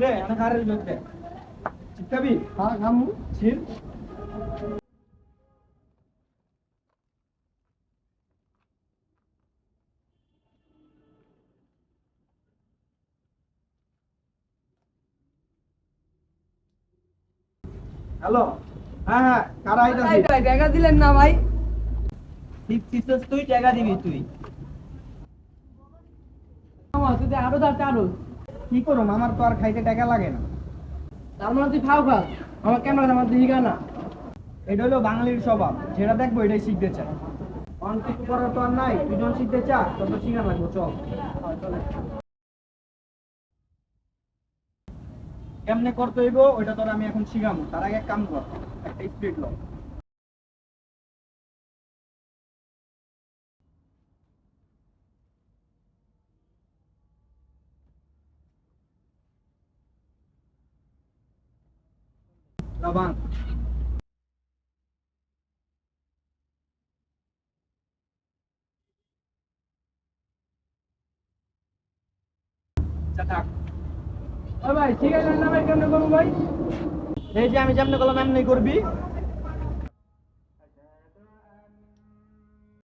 রে অনেক হারের লোকটা চিকাবি হ্যাঁ খামু ছিল হ্যালো? হ্যাঁ হ্যাঁ কারা আইতাছি? টাকা দিলেন না ভাই। ঠিক চিসস তুই টাকা দিবি তুই। আমার তুই আরও দাঁড় চারো কি করুম? আমার তো আর খাইতে টাকা লাগে না। তার মানে তুই খাও খা আমার কেন আমার দিহি না। এটা হলো বাঙালির স্বভাব। যেটা দেখব এটাই শিখতে চায়। অনেক কিছু করার তো আর নাই। তুই যখন শিখতে চা তত শিখা লাগবো, চল। কেমনে করতে হইব, ওইটা তোর আমি এখন শিখামো। তার আগে এক কাম কর, একটা স্পিড ল লবান আচ্ছা, ভাই ঠিক আছে ভাই কেমন করব ভাই? এই যে আমি যেমন করলাম এমনি করবি।